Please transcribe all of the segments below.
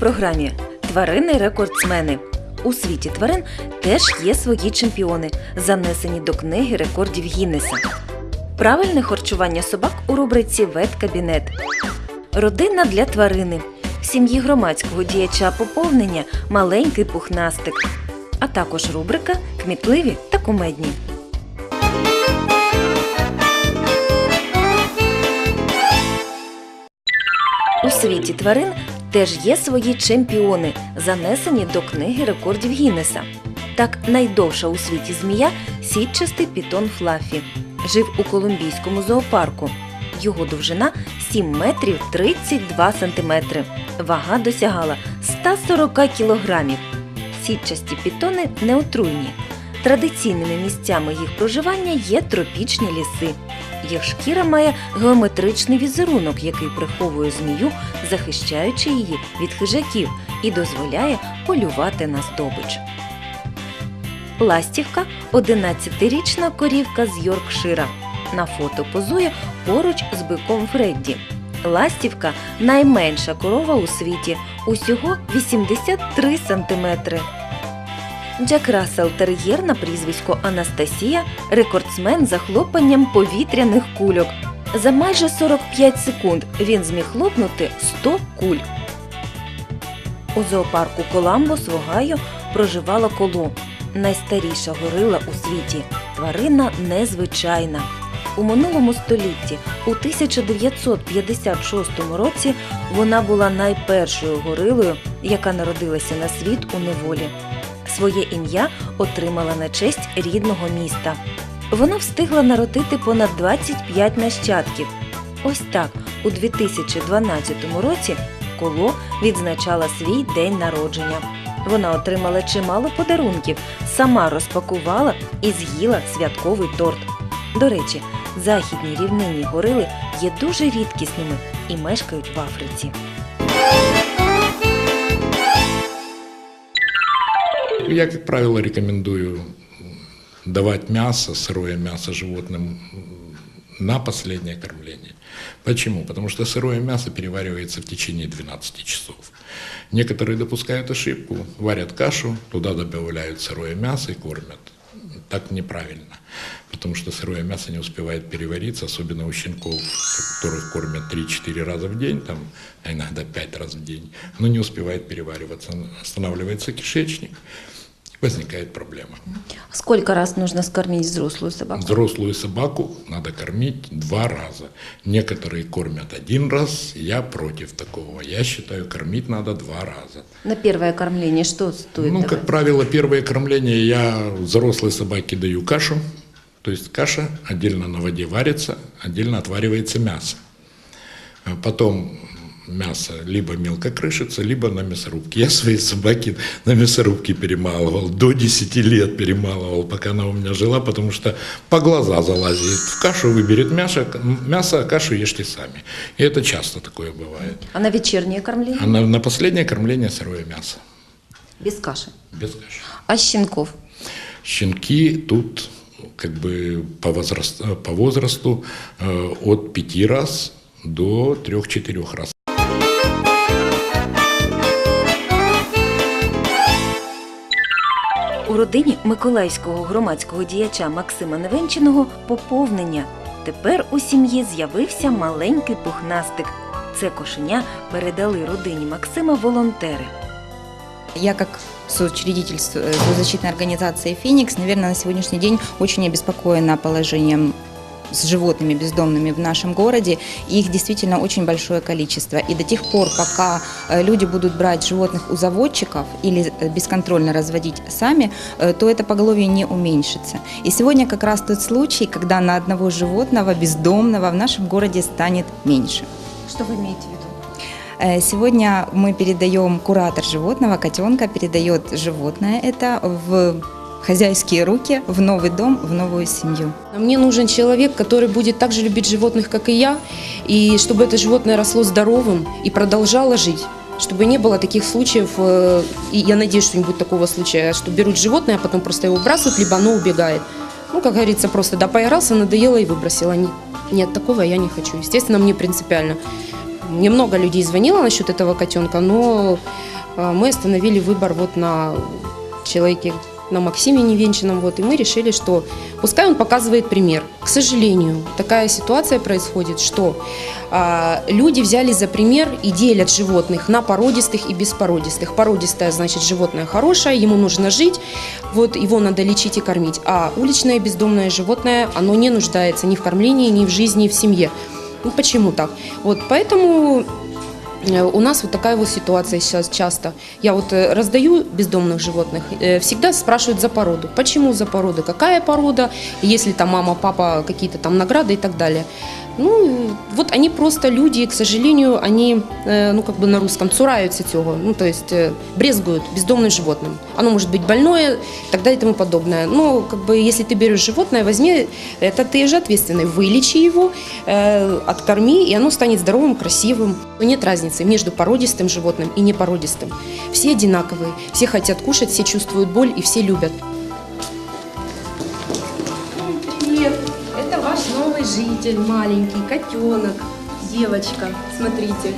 Програмі Тварини рекордсмени. У світі тварин теж є свої чемпіони, занесені до книги рекордів Гіннеса. Правильне харчування собак у рубриці Веткабінет. Родина для тварини. В сім'ї громадського діяча поповнення маленький пухнастик. А також рубрика Кмітливі та кумедні. У світі тварин теж є свої чемпіони, занесені до книги рекордів Гіннеса. Так, найдовша у світі змія сітчастий пітон Флаффі. Жив у колумбійському зоопарку. Його довжина 7 метрів 32 сантиметри. Вага досягала 140 кілограмів. Сітчасті пітони неотруйні. Традиційними місцями їх проживання є тропічні ліси. Їх шкіра має геометричний візерунок, який приховує змію, захищаючи її від хижаків і дозволяє полювати на здобич. Ластівка 11-річна корівка з Йоркшира. На фото позує поруч з биком Фредді. Ластівка найменша корова у світі, усього 83 сантиметри. Джек Рассел тер'єр на прізвисько Анастасія рекордсмен за хлопанням повітряних кульок. За майже 45 секунд він зміг хлопнути 100 куль. У зоопарку Коламбос в Огайо проживала коло. Найстаріша горила у світі. Тварина незвичайна. У минулому столітті, у 1956 році, вона була найпершою горилою, яка народилася на світ у неволі. Своє ім'я отримала на честь рідного міста. Вона встигла народити понад 25 нащадків. Ось так, у 2012 році коло відзначала свій день народження. Вона отримала чимало подарунків, сама розпакувала і з'їла святковий торт. До речі, західні рівнинні горили є дуже рідкісними і мешкають в Африці. Я, как правило, рекомендую давать мясо, сырое мясо животным на последнее кормление. Почему? Потому что сырое мясо переваривается в течение 12 часов. Некоторые допускают ошибку, варят кашу, туда добавляют сырое мясо и кормят. Так неправильно, потому что сырое мясо не успевает перевариться, особенно у щенков, которых кормят 3-4 раза в день, там, а иногда 5 раз в день. Оно не успевает перевариваться, останавливается кишечник, возникает проблема. Сколько раз нужно скормить взрослую собаку? Взрослую собаку надо кормить два раза. Некоторые кормят один раз, я против такого. Я считаю, кормить надо два раза. На первое кормление что стоит Ну, давать? как правило, первое кормление я взрослой собаке даю кашу. То есть каша отдельно на воде варится, отдельно отваривается мясо. А Потом мясо либо мелко крышится, либо на мясорубке. Я своей собаки на мясорубке перемалывал. До 10 лет перемалывал, пока она у меня жила, потому что по глаза залазит. В кашу выберет мясо, мясо а кашу ешьте сами. И это часто такое бывает. А на вечернее кормление? А на, на последнее кормление сырое мясо. Без каши. Без каши. А щенков? Щенки тут как бы по возрасту, по возрасту э, от 5 раз до 3-4 раз. Родині миколаївського громадського діяча Максима Невенчиного поповнення. Тепер у сім'ї з'явився маленький пухнастик. Це кошеня передали родині Максима волонтери. Я как соучредитель с- э, зоозащитной организации «Феникс», наверное, на сегодняшний день очень обеспокоена положением с животными бездомными в нашем городе. Их действительно очень большое количество. И до тех пор, пока э, люди будут брать животных у заводчиков или э, бесконтрольно разводить сами, э, то это поголовье не уменьшится. И сегодня как раз тот случай, когда на одного животного бездомного в нашем городе станет меньше. Що ви маєте в виду? Сегодня мы передаем, куратор животного, котенка, передает животное это в хозяйские руки, в новый дом, в новую семью. Мне нужен человек, который будет так же любить животных, как и я, и чтобы это животное росло здоровым и продолжало жить. Чтобы не было таких случаев, э, и я надеюсь, что не будет такого случая, что берут животное, а потом просто его выбрасывают, либо оно убегает. Ну, как говорится, просто да, поигрался, надоело и выбросил. А не- Нет, такого я не хочу. Естественно, мне принципиально Мне много людей звонило насчет этого котенка, но э, мы остановили выбор вот на человеке, на Максиме Невенчином, вот, и мы решили, что пускай он показывает пример. К сожалению, такая ситуация происходит, что а, люди взяли за пример и делят животных на породистых и беспородистых. Породистое значит животное хорошее, ему нужно жить, вот его надо лечить и кормить. А уличное бездомное животное, оно не нуждается ни в кормлении, ни в жизни, ни в семье. Ну почему так? Вот поэтому у нас вот такая вот ситуация сейчас часто. Я вот э, раздаю бездомных животных, э, всегда спрашивают за породу. Почему за породу? Какая порода? Если там мама, папа, какие-то там награды и так далее. Ну, вот они просто люди, к сожалению, они, э, ну, как бы на русском, цураются цього, ну, то есть э, брезгуют бездомным животным. Оно может быть больное, далее и тому подобное. Но, как бы, если ты берешь животное, возьми, это ты же ответственный, вылечи его, э, откорми, и оно станет здоровым, красивым. Нет разницы между породистым животным и непородистым. Все одинаковые, все хотят кушать, все чувствуют боль и все любят. Житель, маленький котенок, девочка. Смотрите.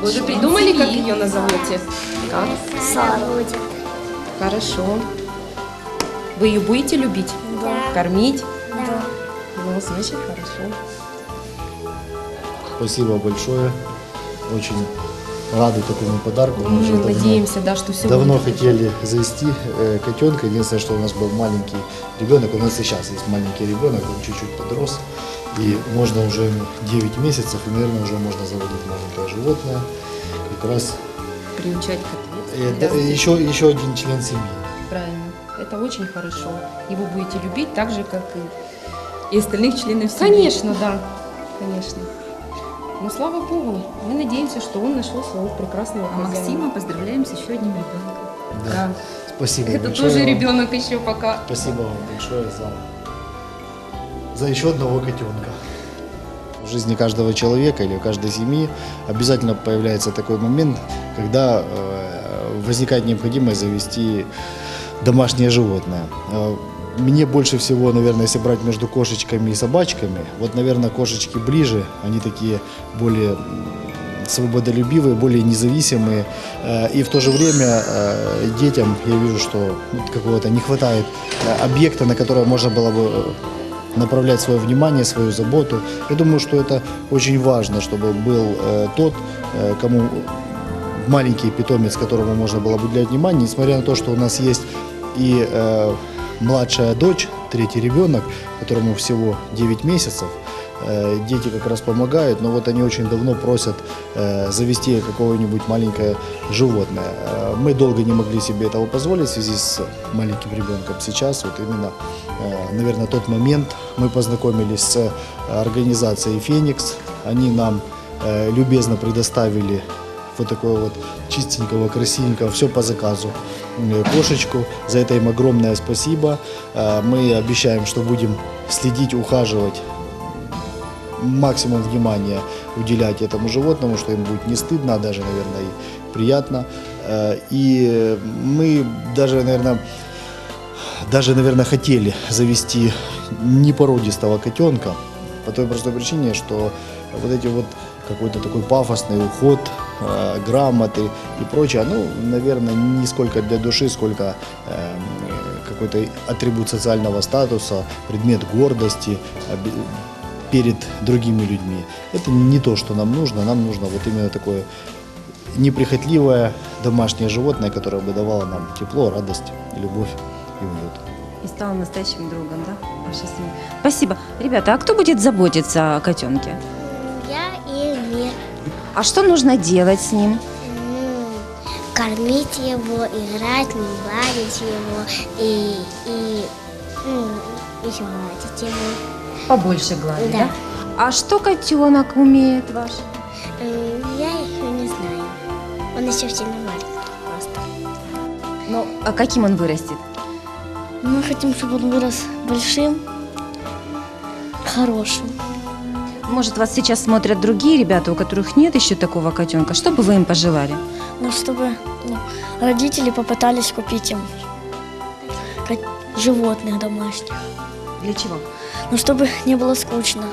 Вы уже придумали, как ее назовете? Как? Сара. Хорошо. Вы ее будете любить? Да. Кормить? Да. Ну, значит, хорошо. Спасибо большое. Очень рады такому подарку. Мы уже Мы давно, надеемся, да, что все давно будет. хотели завести э, котенка. Единственное, что у нас был маленький ребенок. У нас и сейчас есть маленький ребенок, он чуть-чуть подрос. И можно уже ему 9 месяцев, и, наверное, уже можно заводить маленькое животное. Как раз приучать к э, ответственности. да, еще, еще один член семьи. Правильно. Это очень хорошо. Его будете любить так же, как и... И остальных членов семьи. Конечно, да. Конечно. Ну, слава Богу, мы надеемся, что он нашел своего прекрасного А хозяина. Максима поздравляем с еще одним ребенком. Да. Спасибо Это большое тоже вам. ребенок еще пока. Спасибо вам большое за, за еще одного котенка. В жизни каждого человека или каждой семьи обязательно появляется такой момент, когда э, возникает необходимость завести домашнее животное. Мне больше всего, наверное, если брать между кошечками и собачками, вот, наверное, кошечки ближе, они такие более свободолюбивые, более независимые. Э, И в то же время э, детям я вижу, что ну, какого-то не хватает э, объекта, на который можно было бы направлять свое внимание, свою заботу. Я думаю, что это очень важно, чтобы был тот, кому маленький питомец, которому можно было бы уделять внимание, несмотря на то, что у нас есть и младшая дочь, третий ребенок, которому всего 9 месяцев, Э, дети как раз помогают, но вот они очень давно просят э, завести какое-нибудь маленькое животное. Э, мы долго не могли себе этого позволить в связи с маленьким ребенком. Сейчас вот именно, наверное, тот момент мы познакомились с организацией «Феникс». Они нам любезно предоставили вот такого вот чистенького, красивенького, все по заказу э, кошечку. За это им огромное спасибо. Э, Мы обещаем, что будем следить, ухаживать максимум внимания уделять этому животному, что им будет не стыдно, а даже, наверное, и приятно. Э, И мы даже, наверное, даже, наверное, хотели завести непородистого котенка по той простой причине, что вот эти вот какой-то такой пафосный уход, грамоты и прочее, ну, наверное, не сколько для души, сколько э, какой-то атрибут социального статуса, предмет гордости перед другими людьми. Это не то, что нам нужно, нам нужно вот именно такое неприхотливое домашнее животное, которое бы давало нам тепло, радость, любовь и уют. И стал настоящим другом, да, вашей семьи. Спасибо. Ребята, а кто будет заботиться о котенке? И. А что нужно делать с ним? Кормить его, играть, ну, гладить его и, и ну, еще гладить его. Побольше гладить, Да. А что котенок умеет ваш? М, Я еще не знаю. Он еще сильно маленький просто. Ну, а каким он вырастет? Мы хотим, чтобы он вырос большим, хорошим. Может, вас сейчас смотрят другие ребята, у которых нет еще такого котенка. Что бы вы им пожелали? Ну, чтобы ну, родители попытались купить им животных домашних. Для чего? Ну, чтобы не было скучно.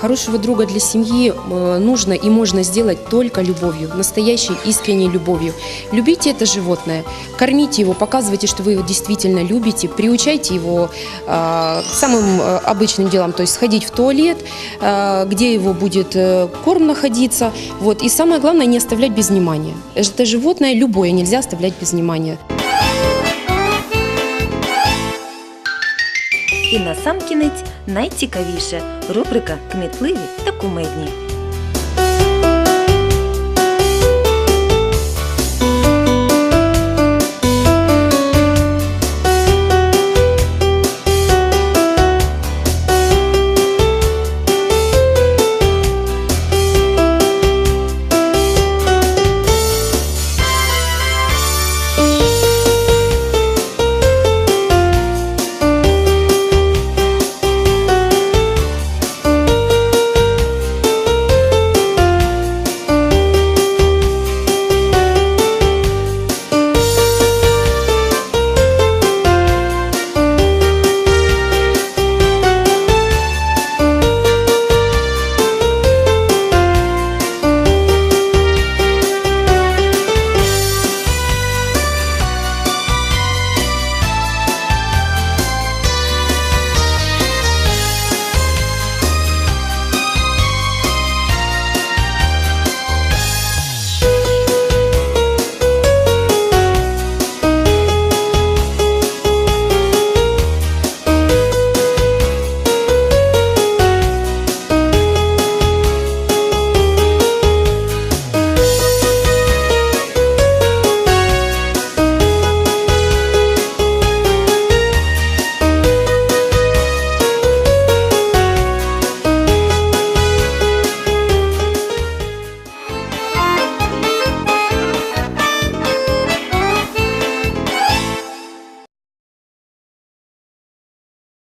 Хорошего друга для семьи э, нужно и можно сделать только любовью, настоящей искренней любовью. Любите это животное, кормите его, показывайте, что вы его действительно любите, приучайте его э, самым э, обычным делам, то есть сходить в туалет, э, где его будет э, корм находиться. Вот. И самое главное, не оставлять без внимания. Это животное любое нельзя оставлять без внимания. І насамкінець найцікавіше рубрика Кмітливі та кумедні.